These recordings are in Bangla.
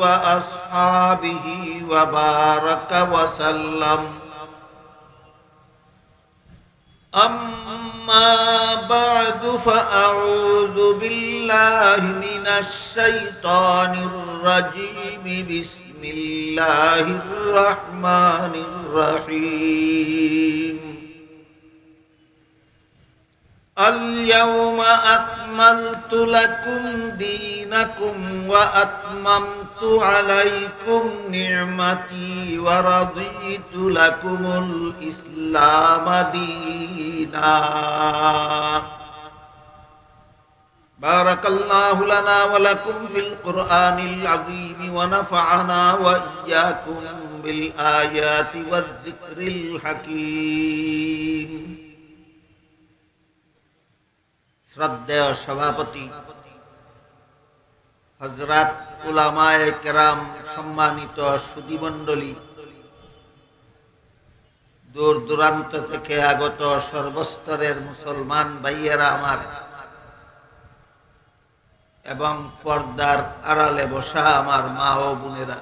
وأصحابه وبارك وسلم. أما بعد فأعوذ بالله من الشيطان الرجيم. بسم الله الرحمن الرحيم. اليوم أكملت لكم دينكم وأتممت عليكم نعمتي ورضيت لكم الإسلام دينا بارك الله لنا ولكم في القرآن العظيم ونفعنا وإياكم بالآيات والذكر الحكيم শ্রদ্ধেয় সভাপতি হজরত উলামায়ে কেরাম সম্মানিত সুদীমণ্ডলী, দূর দূরান্ত থেকে আগত সর্বস্তরের মুসলমান ভাইয়েরা আমার এবং পর্দার আড়ালে বসা আমার মা ও বোনেরা।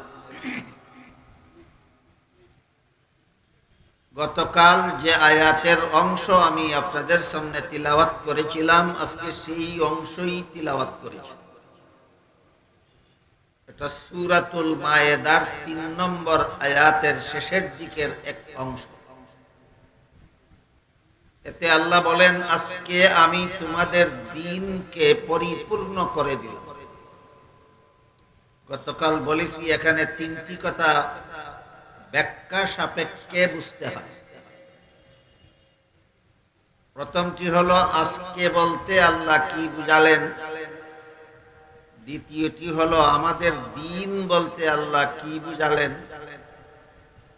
গতকাল যে আয়াতের অংশ আমি আপনাদের সামনে তিলাওয়াত করেছিলাম, আজকে সেই অংশই তিলাওয়াত করেছি। এটা সুরাতুল মায়েদার তিন নম্বর আয়াতের শেষের দিকের এক অংশ। এতে আল্লাহ বলেন, আজকে আমি তোমাদের দিনকে পরিপূর্ণ করে দিলাম। গতকাল বলেছি, এখানে তিনটি কথা ব্যাখ্যা সাপেক্ষে বুঝতে হয়। প্রথমটি হলো, আজকে বলতে আল্লাহ কি বুঝালেন? দ্বিতীয়টি হলো আমাদের দিন বলতে আল্লাহ কি বুঝালেন?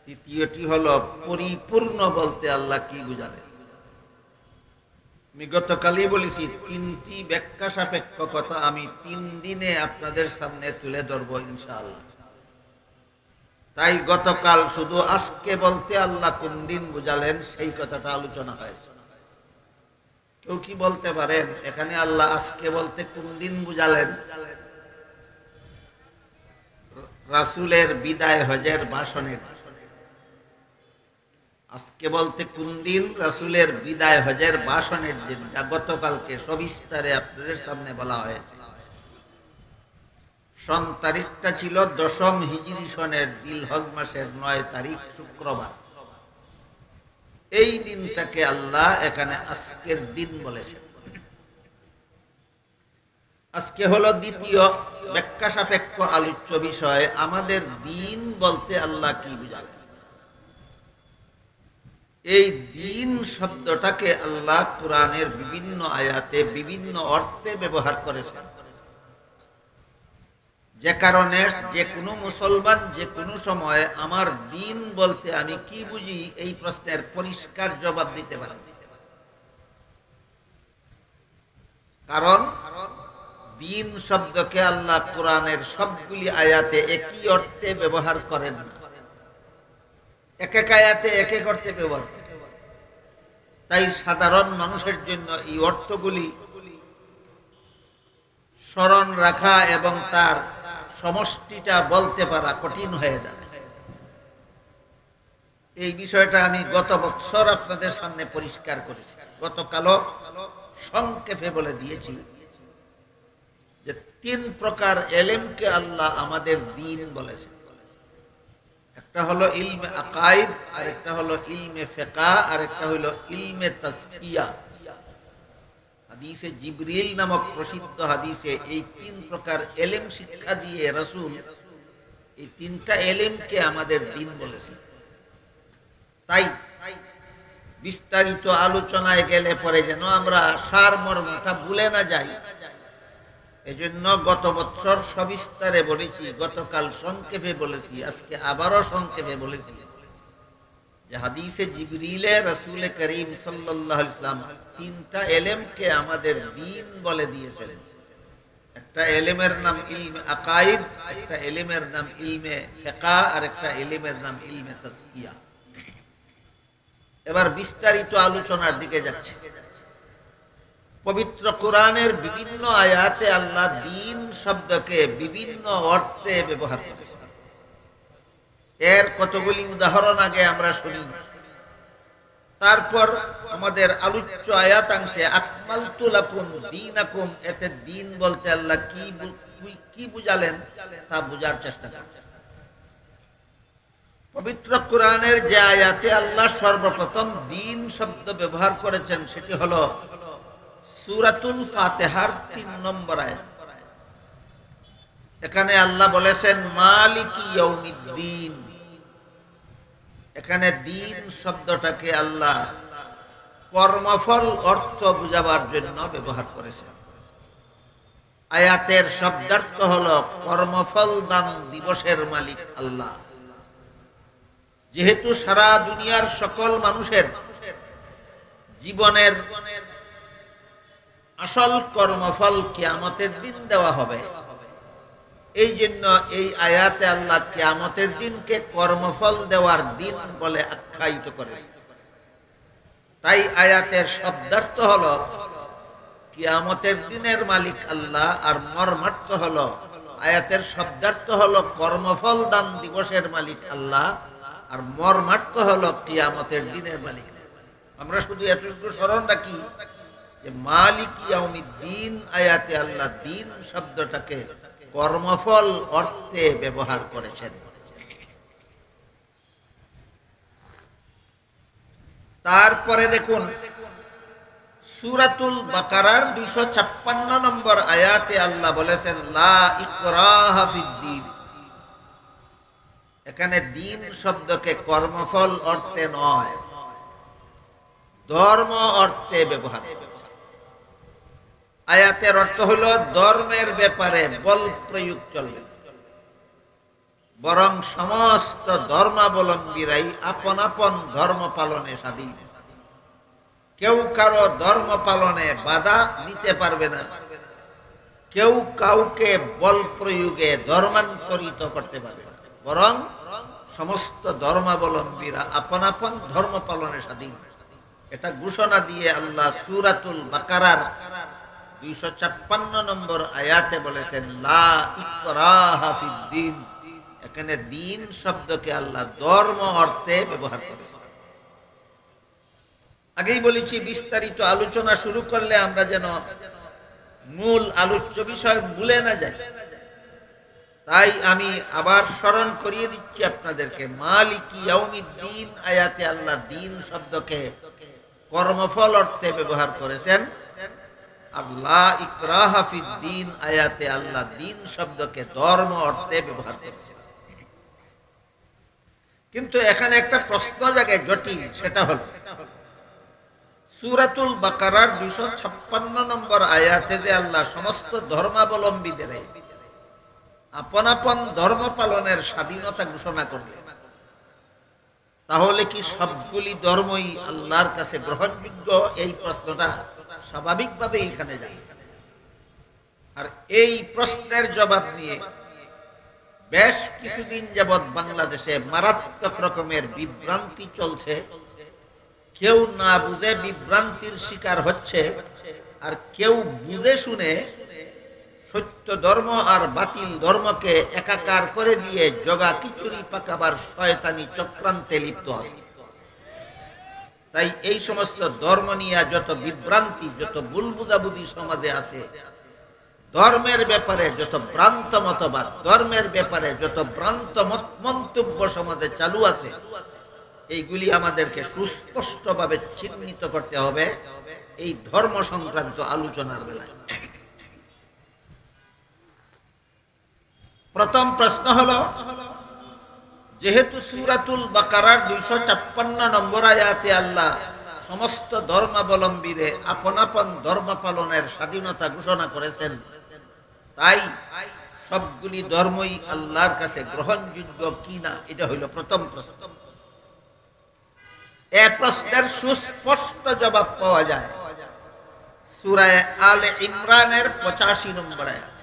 তৃতীয়টি হলো পরিপূর্ণ বলতে আল্লাহ কি বুঝালেন? আমি গতকালই বলেছি, তিনটি ব্যাখ্যা সাপেক্ষ কথা আমি তিন দিনে আপনাদের সামনে তুলে ধরবো ইনশাআল্লাহ। তাই গতকাল শুধু আজকে বলতে আল্লাহ কোন দিন বুঝালেন, সেই কথাটা আলোচনা হয়েছে। কেউ কি বলতে পারেন, এখানে আল্লাহ আজকে বলতে কোন দিন বুঝালেন? রাসুলের বিদায় হজের ভাষণের আজকে বলতে কোন দিন রাসুলের বিদায় হজের ভাষণের দিন? যা গতকালকে সবিস্তারে আপনাদের সামনে বলা হয়েছে। সন তারিখটা ছিল দশম হিজরি সনের দিল হজ মাসের নয় তারিখ শুক্রবার। এই দিনটাকে আল্লাহ এখানে আজকের দিন বলেছেন। আজকে হলো দ্বিতীয় ব্যাখ্যা সাপেক্ষ আলোচ্য বিষয়, আমাদের দিন বলতে আল্লাহ কি বুঝালেন? এই দিন শব্দটাকে আল্লাহ কোরআনের বিভিন্ন আয়াতে, বিভিন্ন অর্থে ব্যবহার করেছেন। যে কারণে যে কোনো মুসলমান যে কোনো সময়, আমার দিন বলতে আমি কি বুঝি? এই প্রশ্নের পরিষ্কার জবাব দিতে পারি। কারণ দিন শব্দকে আল্লাহ কোরআনের সবগুলি আয়াতে একই অর্থে ব্যবহার করেন না। এক এক আয়াতে এক এক অর্থে ব্যবহার তাই সাধারণ মানুষের জন্য এই অর্থগুলি স্মরণ রাখা এবং তার সমষ্টিটা বলতে পারা কঠিন হয়ে দাঁড়ায়। এই বিষয়টা আমি গত বছর আপনাদের সামনে পরিষ্কার করেছি। গতকালও সংক্ষেপে বলে দিয়েছি। তিন প্রকার এলেমকে আল্লাহ আমাদের দিন বলেছেন। একটা হলো ইলমে আকাইদ আর একটা হলো ইলমে ফেকা আর একটা হলো ইলমে তাসকিয়া হাদিসে জিবরিল নামক প্রসিদ্ধ হাদিসে এই তিন প্রকার এলেম শিক্ষা দিয়ে এই তিনটা এলেমকে আমাদের দিন বলেছে তাই বিস্তারিত আলোচনায় গেলে পরে যেন আমরা সার মর্মটা ভুলে না যাই। এজন্য গত বছর সবিস্তারে বলেছি, গতকাল সংক্ষেপে বলেছি, আজকে আবারও সংক্ষেপে বলেছি যে হাদিসে জিবরিলে রসুল করিম সাল্লাহ ইসলাম তিনটা এলেমকে আমাদের দিন বলে দিয়েছেন। একটা এলেমের নাম ইলমে আকাইদ একটা এলেমের নাম ইলমে ফেকা, আর একটা এলেমের নাম ইলমে তাসকিয়া এবার বিস্তারিত আলোচনার দিকে যাচ্ছে। পবিত্র কোরআনের বিভিন্ন আয়াতে আল্লাহ দিন শব্দকে বিভিন্ন অর্থে ব্যবহার করেছে এর কতগুলি উদাহরণ আগে আমরা শুনি। তারপর আমাদের আলোচ্য আয়াতাংশে আকমাল তুলাকুম দিন আকুম এতে দিন বলতে আল্লাহ কি কি বুঝালেন তা বুঝার চেষ্টা করেন। পবিত্র কোরআনের যে আয়াতে আল্লাহ সর্বপ্রথম দিন শব্দ ব্যবহার করেছেন, সেটি হলো সুরাতুল ফাতেহার তিন নম্বর আয়াত। এখানে আল্লাহ বলেছেন, মালিকি ইয়ৌমিদ্দিন এখানে দিন শব্দটাকে আল্লাহ কর্মফল, অর্থ বুঝাবার জন্য ব্যবহার করেছেন। আয়াতের শব্দার্থ হল, কর্মফল দান দিবসের মালিক আল্লাহ। যেহেতু সারা দুনিয়ার সকল মানুষের জীবনের আসল কর্মফল কিয়ামতের দিন দেওয়া হবে। এই জন্য এই আয়াতে আল্লাহ কিয়ামতের দিনকে কর্মফল দেওয়ার দিন বলে আখ্যায়িত করে তাই আয়াতের শব্দার্থ হল, কিয়ামতের দিনের মালিক আল্লাহ আর মর্মার্থ হল, আয়াতের শব্দার্থ হল কর্মফল দান দিবসের মালিক আল্লাহ আর মর্মার্থ হল কিয়ামতের দিনের মালিক। আমরা শুধু এতটুকু স্মরণ রাখি যে মালিক দিন আয়াতে আল্লাহ দিন শব্দটাকে কর্মফল অর্থে ব্যবহার করেছেন। তারপরে দেখুন, সুরাতুল বাকারার দুইশো ছাপ্পান্ন নম্বর আয়াতে আল্লাহ বলেছেন এখানে দিন শব্দকে কর্মফল অর্থে নয়, ধর্ম অর্থে ব্যবহার আয়াতের অর্থ হলো ধর্মের ব্যাপারে বল প্রয়োগ চলবে। বরং সমস্ত ধর্মাবলম্বীরাই আপন আপন ধর্ম পালনে স্বাধীন। কেউ কারও ধর্ম পালনে বাধা দিতে পারবে না। কেউ কাউকে বল প্রয়োগে ধর্মান্তরিত করতে পারবে বরং সমস্ত ধর্মাবলম্বীরা আপন আপন ধর্ম পালনে স্বাধীন। এটা ঘোষণা দিয়ে আল্লাহ সুরাতুল বাকারার দুইশো ছাপ্পান্ন নম্বর আয়াতে বলেছেন এখানে দিন শব্দকে আল্লাহ ধর্ম অর্থে ব্যবহার আগেই বলেছি, বিস্তারিত আলোচনা শুরু করলে আমরা যেন মূল আলোচ্য বিষয় ভুলে না যাই। তাই আমি আবার স্মরণ করিয়ে দিচ্ছি আপনাদেরকে, মালিকি আয়াতে আল্লাহ দিন শব্দকে কর্মফল অর্থে ব্যবহার করেছেন। আল্লাহ ইকরাহাফিদ্দিন আয়াতে আল্লাহ দিন শব্দকে ধর্ম অর্থে ব্যবহার করেছেন। কিন্তু এখানে একটা প্রশ্ন জায়গায় জটিল, সেটা হল, সুরাতুল বাকারার দুশো ছাপ্পান্ন নম্বর আয়াতে যে আল্লাহ সমস্ত ধর্মাবলম্বীদের, আপন আপন ধর্ম পালনের স্বাধীনতা ঘোষণা করলেন। তাহলে কি সবগুলি ধর্মই আল্লাহর কাছে গ্রহণযোগ্য? এই প্রশ্নটা স্বাভাবিকভাবে এখানে যায়। আর এই প্রশ্নের জবাব নিয়ে বেশ কিছুদিন যাবৎ বাংলাদেশে মারাত্মক রকমের বিভ্রান্তি চলছে। কেউ না বুঝে বিভ্রান্তির শিকার হচ্ছে, আর কেউ বুঝে শুনে সত্য ধর্ম আর বাতিল ধর্মকে একাকার করে দিয়ে জগা খিচুড়ি পাকাবার শয়তানি চক্রান্তে লিপ্ত আছে তাই এই সমস্ত ধর্ম নিয়ে যত বিভ্রান্তি, যত ভুল বুঝাবুঝি সমাজে আছে, ধর্মের ব্যাপারে যত ভ্রান্ত মতবাদ, ধর্মের ব্যাপারে যত ভ্রান্ত মন্তব্য সমাজে চালু আছে, এইগুলি আমাদেরকে সুস্পষ্টভাবে চিহ্নিত করতে হবে এই ধর্ম সংক্রান্ত আলোচনার বেলায়। প্রথম প্রশ্ন হলো যেহেতু সুরাতুল বাকারার দুইশো ছাপ্পান্ন নম্বর আয়াতে আল্লাহ সমস্ত ধর্মাবলম্বীরে আপন আপন ধর্ম পালনের স্বাধীনতা ঘোষণা করেছেন, তাই সবগুলি ধর্মই আল্লাহর কাছে গ্রহণযোগ্য কিনা, এটা হইল প্রথম প্রশ্ন। এ প্রশ্নের সুস্পষ্ট জবাব পাওয়া যায় সুরায় আল ইমরানের পঁচাশি নম্বর আয়াত।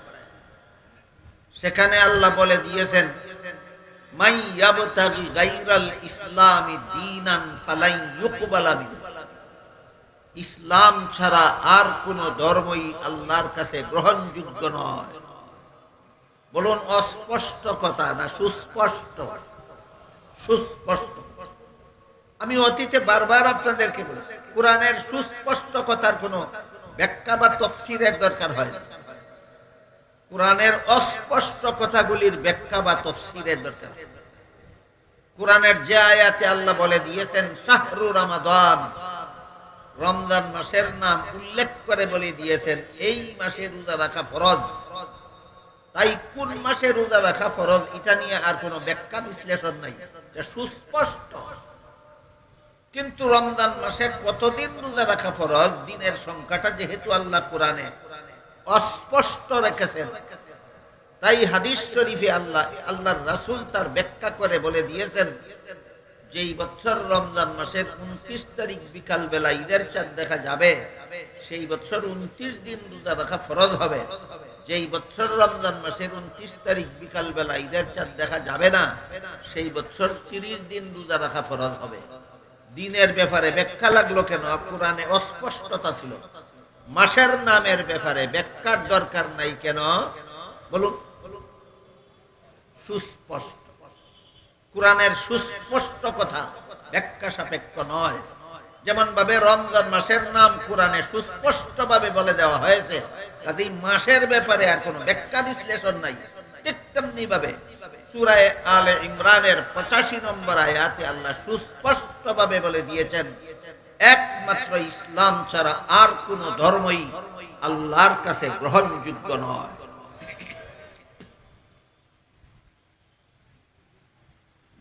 সেখানে আল্লাহ বলে দিয়েছেন মাই ইয়াবতাগি গায়রাল ইসলামি দীনান ফালাই ইউকবালা মিনহু। ইসলাম ছাড়া আর কোন ধর্মই আল্লাহর কাছে গ্রহণযোগ্য নয় বলুন, অস্পষ্ট কথা না সুস্পষ্ট সুস্পষ্ট আমি অতীতে বারবার আপনাদেরকে বলেছি, কোরআনের সুস্পষ্ট কথার কোনো ব্যাখ্যা বা তফসিরের দরকার হয় না কোরআনের অস্পষ্ট কথাগুলির ব্যাখ্যা বা তফসিরের দরকার হয়। কোরআনের যে আয়াতে আল্লাহ বলে দিয়েছেন, শাহরু রমাদান। রমজান মাসের নাম উল্লেখ করে বলে দিয়েছেন, এই মাসে রোজা রাখা ফরজ। তাই কোন মাসে রোজা রাখা ফরজ, এটা নিয়ে আর কোনো ব্যাখ্যা বিশ্লেষণ নাই। সুস্পষ্ট। কিন্তু রমজান মাসে কতদিন রোজা রাখা ফরজ? দিনের সংখ্যাটা যেহেতু আল্লাহ কোরআনে অস্পষ্ট রেখেছেন। তাই হাদিস শরীফে আল্লাহ, আল্লাহর রাসূল তার ব্যাখ্যা করে বলে দিয়েছেন, যেই বছর রমজান মাসের উনত্রিশ তারিখ বিকাল বেলা ঈদের চাঁদ দেখা যাবে, সেই বছর উনত্রিশ দিন রোজা রাখা ফরজ হবে। যেই বছর রমজান মাসের উনত্রিশ তারিখ বিকাল বেলা ঈদের চাঁদ দেখা যাবে না, সেই বছর তিরিশ দিন রোজা রাখা ফরজ হবে। দিনের ব্যাপারে ব্যাখ্যা লাগল কেন? কোরআনে অস্পষ্টতা ছিল। মাসের নামের ব্যাপারে ব্যাখ্যার দরকার নাই কেন? বলুন। সুস্পষ্ট। কোরআনের সুস্পষ্ট কথা ব্যাখ্যা সাপেক্ষ নয়। যেমন ভাবে রমজান মাসের নাম কোরআনে সুস্পষ্ট ভাবে বলে দেওয়া হয়েছে, কাজেই মাসের ব্যাপারে আর কোনো ব্যাখ্যা বিশ্লেষণ নাই। ঠিক তেমনি ভাবে সুরায় আলে ইমরানের পঁচাশি নম্বর আয়াতে আল্লাহ সুস্পষ্ট ভাবে বলে দিয়েছেন, একমাত্র ইসলাম ছাড়া আর কোন ধর্মই আল্লাহর কাছে গ্রহণযোগ্য নয়।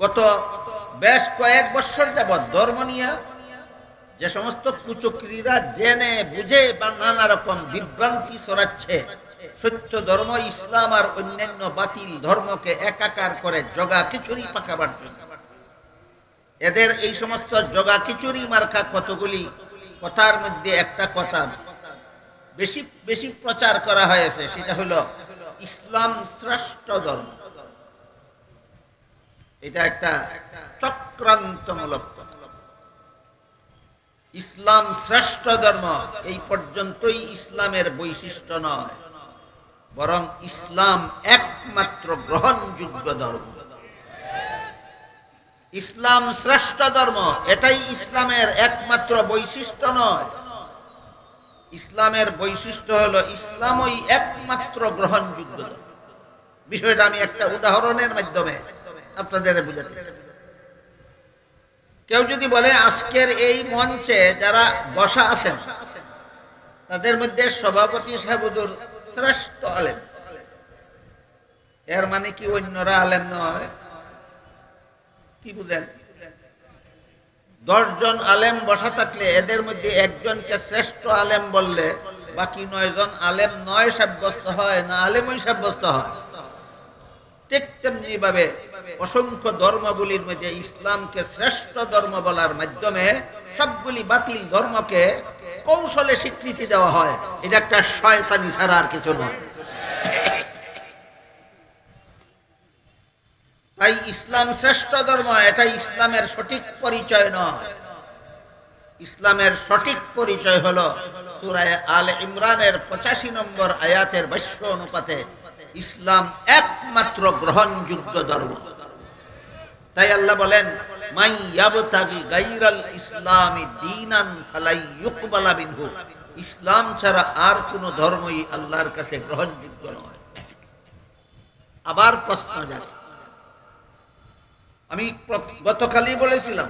গত বেশ কয়েক বছর যাবৎ ধর্ম নিয়ে যে সমস্ত কুচক্রীরা জেনে, বুঝে বা নানা রকম বিভ্রান্তি ছড়াচ্ছে, সত্য ধর্ম, ইসলাম আর অন্যান্য বাতিল ধর্মকে একাকার করে জগা খিচুড়ি পাকাবার জন্য। এদের এই সমস্ত জগা খিচুড়ি মার্কা কতগুলি? কথার মধ্যে একটা কথা বেশি বেশি প্রচার করা হয়েছে, সেটা হলো ইসলাম শ্রেষ্ঠ ধর্ম। এটা একটা চক্রান্তমূলক। ইসলাম শ্রেষ্ঠ ধর্ম এই পর্যন্তই ইসলামের বৈশিষ্ট্য নয়, বরং ইসলাম একমাত্র গ্রহণযোগ্য ধর্ম। ইসলাম শ্রেষ্ঠ ধর্ম এটাই ইসলামের একমাত্র বৈশিষ্ট্য নয়। ইসলামের বৈশিষ্ট্য হলো ইসলামই একমাত্র গ্রহণযোগ্য বিষয়টা আমি একটা উদাহরণের মাধ্যমে আপনাদের বুঝাতে। কেউ যদি বলে, আজকের এই মঞ্চে যারা বসা আছেন, তাদের মধ্যে সভাপতি সাহেবুদুর শ্রেষ্ঠ আলেম। এর মানে কি অন্যরা আলেম নয়? কি বুঝেন? দশজন আলেম বসা থাকলে এদের মধ্যে একজনকে শ্রেষ্ঠ আলেম বললে বাকি নয় জন আলেম নয় সাব্যস্ত হয়, না আলেমই সাব্যস্ত হয়। ঠিক তেমনি ভাবে অসংখ্য ধর্মগুলির মধ্যে ইসলামকে শ্রেষ্ঠ ধর্ম বলার মাধ্যমে সবগুলি বাতিল ধর্মকে কৌশলে স্বীকৃতি দেওয়া হয়। এটা একটা শয়তানি ছাড়া আর কিছু নয়। তাই ইসলাম শ্রেষ্ঠ ধর্ম এটা ইসলামের সঠিক পরিচয় নয়। ইসলামের সঠিক পরিচয় হলো সুরায় আল ইমরানের পঁচাশি নম্বর আয়াতের ভাষ্য অনুপাতে ইসলাম একমাত্র গ্রহণযোগ্য ধর্ম। তাই আল্লাহ বলেন ইসলামি ছাড়া আর কোনো ধর্মই আল্লাহর কাছে গ্রহণযোগ্য নয়। আবার প্রশ্ন আমি গতকালই বলেছিলাম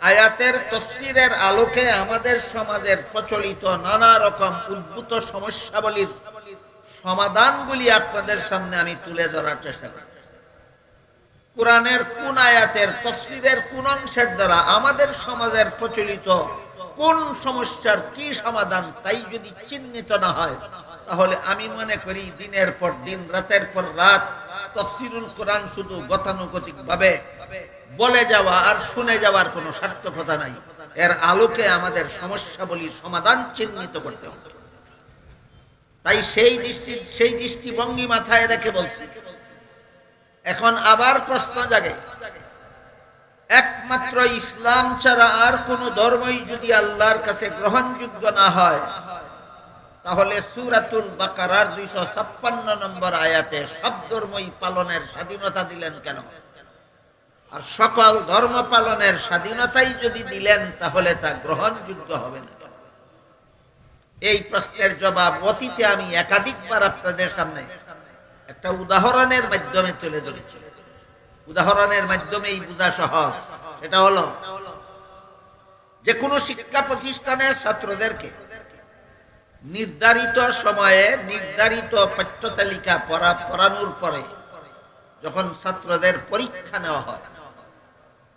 আয়াতের তফসিরের আলোকে আমাদের সমাজের প্রচলিত নানা রকম উদ্ভূত সমস্যাবলীর সমাধানগুলি আপনাদের সামনে আমি তুলে ধরার চেষ্টা করি। কোরআনের কোন আয়াতের, তফসিরের কোন অংশের দ্বারা আমাদের সমাজের প্রচলিত কোন সমস্যার কি সমাধান তাই যদি চিহ্নিত না হয়, তাহলে আমি মনে করি দিনের পর দিন, রাতের পর রাত তফসিরুল কোরআন শুধু গতানুগতিক ভাবে বলে যাওয়া আর শুনে যাওয়ার কোনো সার্থকতা নাই। এর আলোকে আমাদের সমস্যাবলীর সমাধান চিহ্নিত করতে হবে। তাই সেই দৃষ্টি, সেই দৃষ্টিভঙ্গি মাথায় রেখে বলছি। এখন আবার প্রশ্ন জাগে। একমাত্র ইসলাম ছাড়া আর কোন ধর্মই যদি আল্লাহর কাছে গ্রহণযোগ্য না হয়, তাহলে সুরাতুল বাকারার দুইশো ছাপ্পান্ন নম্বর আয়াতে সব ধর্মই পালনের স্বাধীনতা দিলেন কেন? আর সকল ধর্ম পালনের স্বাধীনতাই যদি দিলেন, তাহলে তা গ্রহণযোগ্য হবে না। এই প্রশ্নের জবাব অতীতে আমি একাধিকবার আপনাদের সামনে একটা উদাহরণের মাধ্যমে তুলে ধরেছি। উদাহরণের মাধ্যমেই বোঝা সহজ। সেটা হলো যে কোনো শিক্ষা প্রতিষ্ঠানের ছাত্রদেরকে নির্ধারিত সময়ে নির্ধারিত পাঠ্য তালিকা পড়া পড়ানোর পরে যখন ছাত্রদের পরীক্ষা নেওয়া হয়,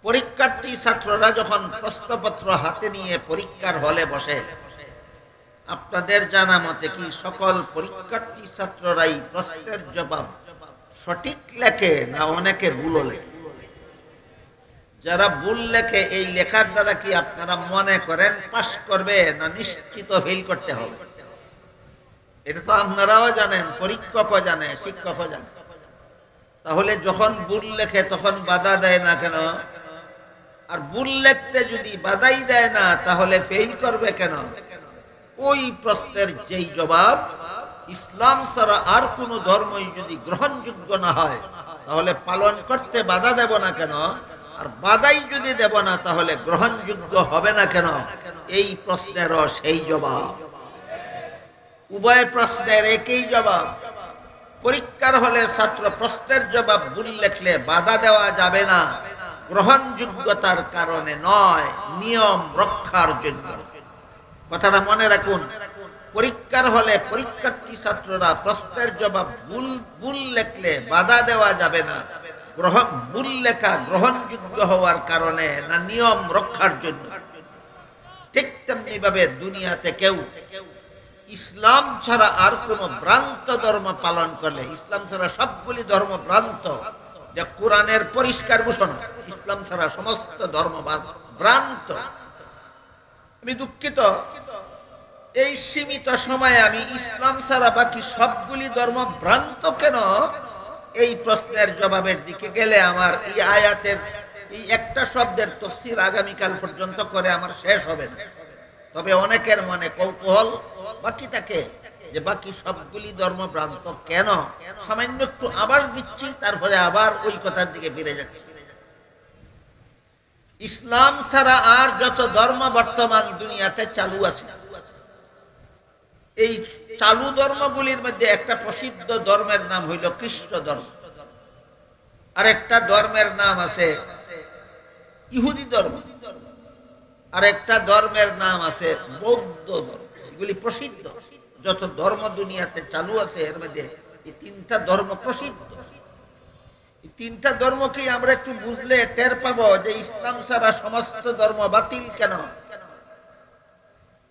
পরীক্ষার্থী ছাত্ররা যখন প্রশ্নপত্র হাতে নিয়ে পরীক্ষার হলে বসে আপনাদের জানা মতে কি সকল পরীক্ষার্থী ছাত্ররাই প্রশ্নের জবাব সঠিক লেখে না অনেকে ভুল লেখে? যারা ভুল লেখে, এই লেখার দ্বারা কি আপনারা মনে করেন পাশ করবে না নিশ্চিত ফেল করতে হবে? এটা তো আপনারাও জানেন, পরীক্ষকও জানে, শিক্ষকও জানে। তাহলে যখন ভুল লেখে, তখন বাধা দেয় না কেন? আর ভুল লিখতে যদি বাধাই দেয় না, তাহলে ফেল করবে কেন? ওই প্রশ্নের যেই জবাব, ইসলাম ছাড়া আর কোন ধর্মই যদি গ্রহণযোগ্য না হয়, তাহলে পালন করতে বাধা দেব না কেন? আর বাধাই যদি দেব না, তাহলে গ্রহণযোগ্য হবে না কেন? এই প্রশ্নেরও সেই জবাব। উভয় প্রশ্নের একই জবাব। পরীক্ষার হলে ছাত্র প্রশ্নের জবাব ভুল লেখলে বাধা দেওয়া যাবে না। গ্রহণযোগ্যতার কারণে নয়, নিয়ম রক্ষার জন্য। কথাটা মনে রাখুন। পরীক্ষার হলে পরীক্ষার্থী ছাত্ররা প্রশ্নের জবাব ভুল ভুল লেখলে বাধা দেওয়া যাবে না। গ্রহণ ভুল লেখা গ্রহণযোগ্য হওয়ার কারণে না নিয়ম রক্ষার জন্য। ঠিক তেমনি ভাবে দুনিয়াতে কেউ ইসলাম ছাড়া আর কোন ভ্রান্ত ধর্ম পালন করলে, ইসলাম ছাড়া সবগুলি ধর্ম ভ্রান্ত, যা কোরআনের পরিষ্কার ঘোষণা। ইসলাম ছাড়া সমস্ত ধর্ম ভ্রান্ত। আমি দুঃখিত। এই সীমিত সময়ে আমি ইসলাম ছাড়া বাকি সবগুলি ধর্ম ভ্রান্ত কেন? এই প্রশ্নের জবাবের দিকে গেলে আমার এই আয়াতের এই একটা শব্দের তফসির আগামীকাল পর্যন্ত করে আমার শেষ হবে না। তবে অনেকের মনে কৌতূহল বাকি থাকে যে বাকি সবগুলি ধর্ম ভ্রান্ত কেন? সামান্য একটু আবার দিচ্ছি, তারপরে আবার ওই কথার দিকে ফিরে যাচ্ছি। ইসলাম ছাড়া আর যত ধর্ম বর্তমান দুনিয়াতে চালু আছে। এই চালু ধর্মগুলির মধ্যে একটা প্রসিদ্ধ ধর্মের নাম হইল খ্রিস্ট ধর্ম। আর একটা ধর্মের নাম আছে ইহুদি ধর্ম। আর একটা ধর্মের নাম আছে বৌদ্ধ ধর্ম। এগুলি প্রসিদ্ধ। যত ধর্ম দুনিয়াতে চালু আছে, এর মধ্যে এই তিনটা ধর্ম প্রসিদ্ধ। তিনটা ধর্মকেই আমরা একটু বুঝলে টের পাবো যে ইসলাম ছাড়া সমস্ত ধর্ম বাতিল কেন?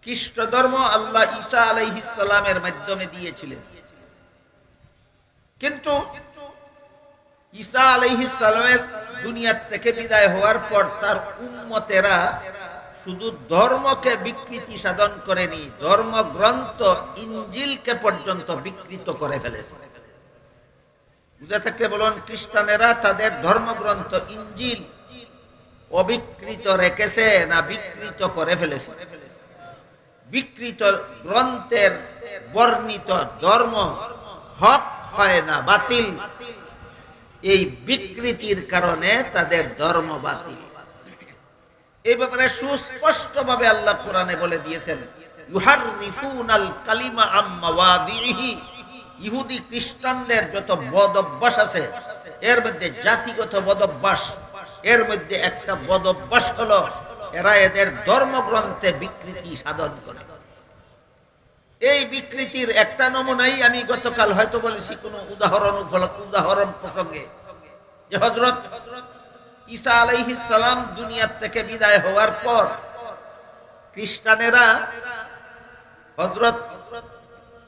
খ্রিস্ট ধর্ম আল্লাহ ঈসা আলাইহিসালামের মাধ্যমে দিয়েছিলেন। কিন্তু ঈসা আলাইহিসালামের দুনিয়ার থেকে বিদায় হওয়ার পর তার উম্মতেরা শুধু ধর্মকে বিকৃতি সাধন করেনি, ধর্মগ্রন্থ ইঞ্জিলকে পর্যন্ত বিকৃত করে ফেলেছে। বুঝে থাকলে বলুন, খ্রিস্টানেরা তাদের ধর্মগ্রন্থ ইঞ্জিল অবিকৃত রেখেছে না বিকৃত করে ফেলেছে? বিকৃত গ্রন্থের বর্ণিত ধর্ম হক হয় না বাতিল। এই বিকৃতির কারণে তাদের ধর্ম বাতিল। এই ব্যাপারে সুস্পষ্ট ভাবে আল্লাহ কোরআনে বলে দিয়েছেন ইউহারিফুনাল কালিমা আম মাওয়াদিহি ইহুদি খ্রিস্টানদের যত বদ অভ্যাস আছে, এর মধ্যে জাতিগত বদ অভ্যাস, এর মধ্যে একটা বদ অভ্যাস হলো এরা এদের ধর্মগ্রন্থে বিকৃতি সাধন করে। এই বিকৃতির একটা নমুনাই আমি গতকাল হয়তো বলেছি কোনো উদাহরণ উদাহরণ প্রসঙ্গে যে হজরত ঈসা সালাম দুনিয়ার থেকে বিদায় হওয়ার পর খ্রিস্টানেরা হজরত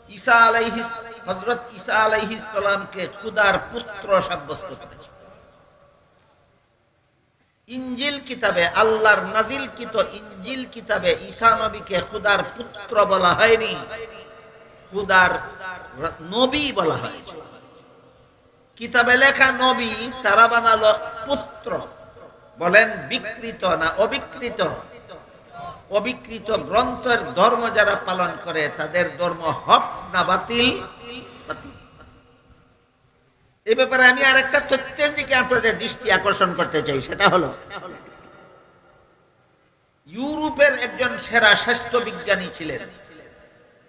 ঈসা আলাইহিস হজরত ঈসা আলাইহিস সালামকে খুদার পুত্র সাব্যস্ত করেছে। ইঞ্জিল কিতাবে, আল্লাহর নাজিল কিত ইঞ্জিল কিতাবে ঈসা নবীকে খুদার পুত্র বলা হয়নি, খুদার নবী বলা হয়েছে। কিতাবে লেখা নবী, তারা বানালো পুত্র। বলেন, বিকৃত না অবিকৃত? অবিকৃত গ্রন্থের ধর্ম যারা পালন করে, তাদের ধর্ম হক না বাতিল? এই ব্যাপারে আমি আর একটা তথ্যের দিকে আপনাদের দৃষ্টি আকর্ষণ করতে চাই, সেটা হলো, ইউরোপের একজন সেরা স্বাস্থ্য বিজ্ঞানী ছিলেন।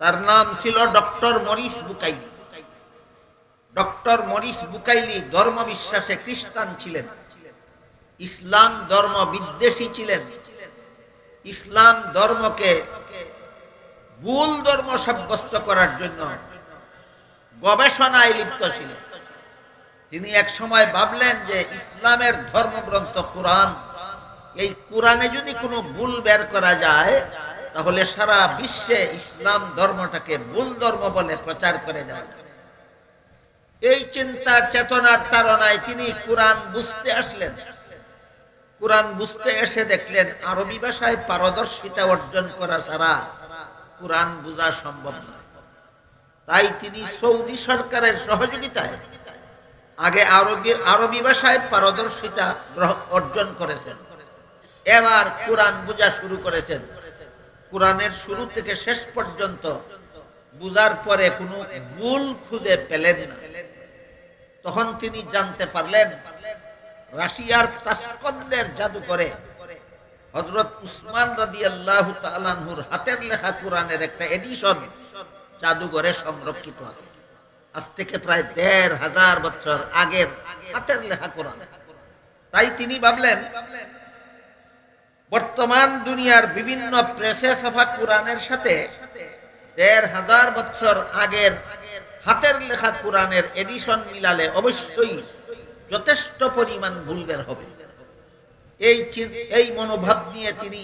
তার নাম ছিল doctor Maurice Bucaille doctor Maurice Bucaille ধর্ম বিশ্বাসে খ্রিস্টান ছিলেন। ইসলাম ধর্ম বিদ্বেষী ছিলেন। ইসলাম ধর্মকে ভুল ধর্ম সাব্যস্ত করার জন্য গবেষণায় লিপ্ত ছিলেন। তিনি এক সময় ভাবলেন যে ইসলামের ধর্মগ্রন্থ কোরআন, এই কোরআনে যদি কোনো ভুল বের করা যায়, তাহলে সারা বিশ্বে ইসলাম ধর্মটাকে ভুল ধর্ম বলে প্রচার করে দেওয়া এই চিন্তার চেতনার তারনায় তিনি কোরআন বুঝতে আসলেন। কোরআন বুঝতে এসে দেখলেন, আরবি ভাষায় পারদর্শিতা অর্জন করা ছাড়া কোরআন বোঝা সম্ভব নয়। তাই তিনি সৌদি সরকারের সহযোগিতায় আগে আরবি আরবি ভাষায় পারদর্শিতা অর্জন করেছেন। এবার কোরআন বোঝা শুরু করেছেন। কোরআনের শুরু থেকে শেষ পর্যন্ত বুঝার পরে কোনো ভুল খুঁজে পেলেন না। তখন তিনি জানতে পারলেন, রাশিয়ার তাস্কন্দের জাদু করে হজরত উসমান রাদি আল্লাহ তালানহুর হাতের লেখা কোরআনের একটা এডিশন জাদুঘরে সংরক্ষিত আছে। আজ থেকে প্রায় দেড় হাজার বছর আগের হাতের লেখা কোরআন। তাই তিনি ভাবলেন, বর্তমান দুনিয়ার বিভিন্ন প্রেসে সফা কোরআনের সাথে দেড় হাজার বছর আগের হাতের লেখা কোরআনের এডিশন মিলালে অবশ্যই যথেষ্ট পরিমাণ ভুল বের হবে। এই এই মনোভাব নিয়ে তিনি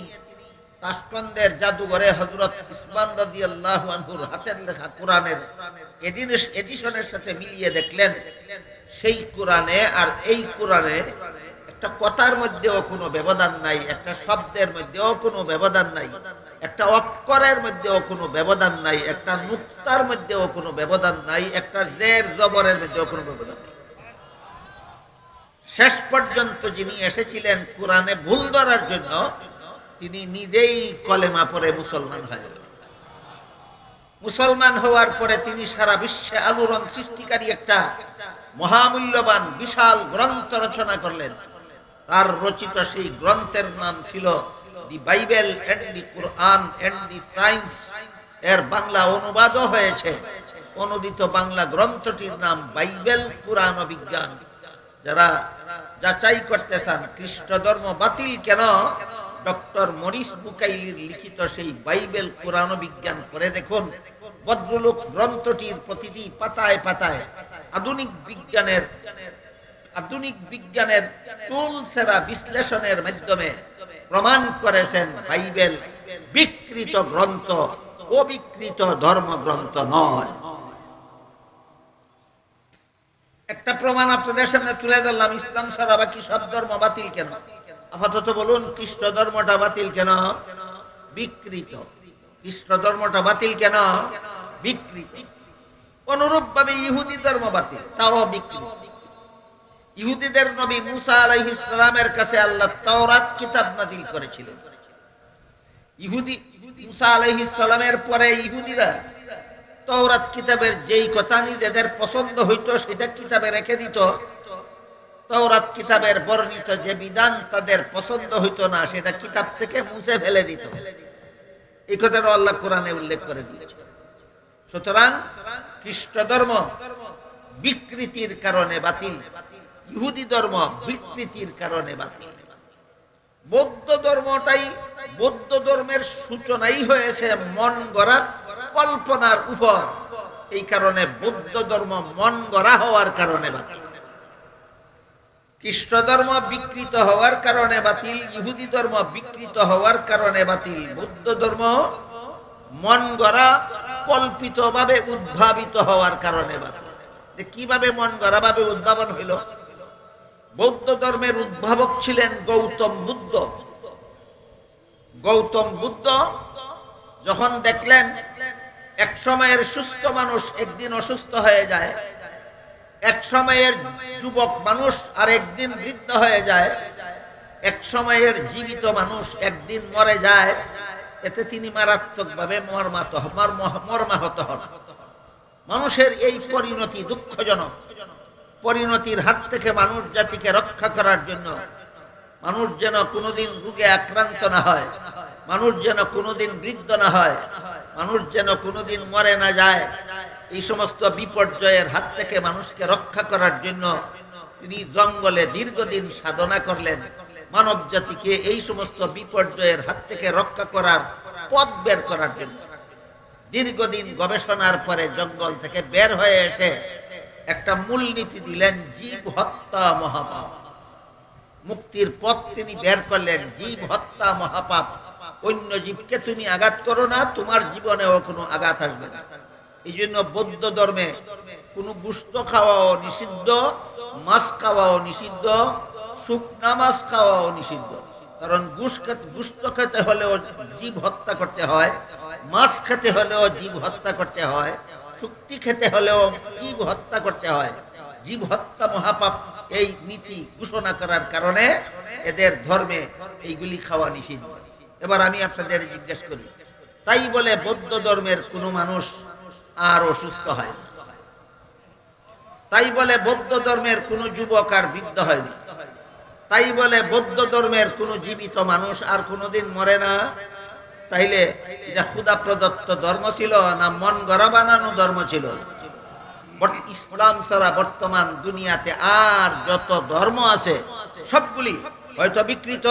তাসকন্দের জাদুঘরে হজরত ইসমান রাজি আল্লাহ আনহুর হাতের লেখা কোরআনের এডিশনের সাথে মিলিয়ে দেখলেন, সেই কোরআনে আর এই কোরআনে একটা কথার মধ্যেও কোনো ব্যবধান নাই, একটা শব্দের মধ্যেও কোনো ব্যবধান নাই, একটা অক্ষরের মধ্যেও কোনো ব্যবধান নাই, একটা নুক্তার মধ্যেও কোনো ব্যবধান নাই, একটা জের জবরের মধ্যেও কোনো ব্যবধান নাই। শেষ পর্যন্ত যিনি এসেছিলেন কোরআনে ভুল ধরার জন্য তিনি নিজেই কলেমা পরে মুসলমান হয়ে মুসলমান হওয়ার পরে তিনি সারা বিশ্বে আলোড়ন সৃষ্টিকারী একটা মহামূল্যবান, বিশাল গ্রন্থ রচনা করলেন। তার রচিত সেই গ্রন্থের নাম ছিল দি বাইবেল এর বাংলা অনুবাদও হয়েছে। অনুদিত বাংলা গ্রন্থটির নাম বাইবেল পুরাণ বিজ্ঞান। যারা যাচাই করতে চান খ্রিস্ট ধর্ম বাতিল কেন? ডক্টর মরিস বুকাইলির লিখিত সেই বাইবেল কোরআন বিজ্ঞান করে দেখুন, ভদ্রলোক গ্রন্থটির প্রতিটি পাতায় পাতায় আধুনিক বিজ্ঞানের আধুনিক বিজ্ঞানের চুল সেরা বিশ্লেষণের মাধ্যমে প্রমাণ করেছেন বাইবেল বিকৃত গ্রন্থ, অবিকৃত ধর্মগ্রন্থ নয়। একটা প্রমাণ আপনাদের সামনে তুলে ধরলাম, ইসলাম ছাড়া বাকি সব ধর্ম বাতিল কেন? আপাতত বলুন খ্রিস্ট ধর্মটা বাতিল কেন? বিকৃত। খ্রিস্ট ধর্মটা বাতিল কেন? বিকৃত। অনুরূপ ভাবে ইহুদি ধর্ম বাতিল, তাও বিকৃত। ইহুদিদের নবী মুসা আলাইহিসসালামের কাছে আল্লাহ তাওরাত কিতাব নাজিল করেছিলেন। ইহুদি, মুসা আলাইহিসসালামের পরে ইহুদিরা তওরাত কিতাবের যেই কথা নিজেদের পছন্দ হইতো সেটা কিতাবে রেখে দিত। তওরাত কিতাবের বর্ণিত যে বিধান তাদের পছন্দ হইতো না, সেটা কিতাব থেকে মুছে ফেলে দিত। এই কথাটা আল্লাহ কোরআনে উল্লেখ করে দিয়েছে। সুতরাং খ্রিস্ট ধর্ম বিকৃতির কারণে বাতিল, ইহুদি ধর্ম বিকৃতির কারণে বাতিল। বৌদ্ধ ধর্মটাই বৌদ্ধ ধর্মের সূচনাই হয়েছে মন গড়া কল্পনার উপর। এই কারণে বৌদ্ধ ধর্ম মন গড়া হওয়ার কারণে বাতিল। খ্রিস্ট ধর্ম বিকৃত হওয়ার কারণে বাতিল, ইহুদি ধর্ম বিকৃত হওয়ার কারণে বাতিল, বৌদ্ধ ধর্ম মন গড়া কল্পিত ভাবে উদ্ভাবিত হওয়ার কারণে বাতিল। কীভাবে মন গড়া ভাবে উদ্ভাবন হইল? বৌদ্ধ ধর্মের উদ্ভাবক ছিলেন গৌতম বুদ্ধ। গৌতম বুদ্ধ যখন দেখলেন, এক সময়ের সুস্থ মানুষ একদিন অসুস্থ হয়ে যায় এক সময়ের যুবক মানুষ আর একদিন বৃদ্ধ হয়ে যায়। এক সময়ের জীবিত মানুষ একদিন মরে যায়। এতে তিনি মারাত্মকভাবে মর্মাত মর্মাহত হন। মানুষের এই পরিণতি দুঃখজনক। পরিণতির হাত থেকে মানুষ জাতিকে রক্ষা করার জন্য। মানুষ যেন কোনোদিন রোগে আক্রান্ত না হয়। মানুষ যেন কোনোদিন বৃদ্ধ না হয়। মানুষ যেন কোনোদিন মরে না যায়। এই সমস্ত বিপর্যয়ের হাত থেকে মানুষকে রক্ষা করার জন্য তিনি জঙ্গলে দীর্ঘদিন সাধনা করলেন। মানব জাতিকে এই সমস্ত বিপর্যয়ের হাত থেকে রক্ষা করার পথ বের করার জন্য। দীর্ঘদিন গবেষণার পরে জঙ্গল থেকে বের হয়ে এসে একটা মূলনীতি দিলেন, জীব হত্যা মহাপাপ। মুক্তির পথ তিনি বের করলেন, জীব হত্যা মহাপাপ। অন্য জীবকে তুমি আঘাত করো না, তোমার জীবনেও কোনো আঘাত আসবে না। এই জন্য বৌদ্ধ ধর্মে কোনো গুস্ত খাওয়াও নিষিদ্ধ, মাছ খাওয়াও নিষিদ্ধ, শুকনা মাছ খাওয়াও নিষিদ্ধ। কারণ গুস গুস্ত খেতে হলেও জীব হত্যা করতে হয়, মাছ খেতে হলেও জীব হত্যা করতে হয়, শুক্তি খেতে হলেও জীব হত্যা করতে হয়। জীব হত্যা মহাপাপ এই নীতি ঘোষণা করার কারণে এদের ধর্মে এইগুলি খাওয়া নিষিদ্ধ। এবার আমি আপনাদের জিজ্ঞেস করি, তাই বলে বৌদ্ধ ধর্মের কোনো মানুষ আর অসুস্থ হয় না। তাই বলে বৌদ্ধ ধর্মের কোনো যুবক আর বৃদ্ধ হয়নি তাই বলে বৌদ্ধ ধর্মের কোনো জীবিত মানুষ আর কোনোদিন মরে না। তাইলে এটা ক্ষুদা প্রদত্ত ধর্ম ছিল না, মন গড়া বানানো ধর্ম ছিল। ইসলাম ছাড়া বর্তমান দুনিয়াতে আর যত ধর্ম আছে, সবগুলি হয়তো বিকৃত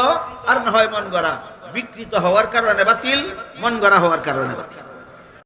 আর না হয় মন গড়া। বিকৃত হওয়ার কারণে বাতিল, মন গড়া হওয়ার কারণে বাতিল।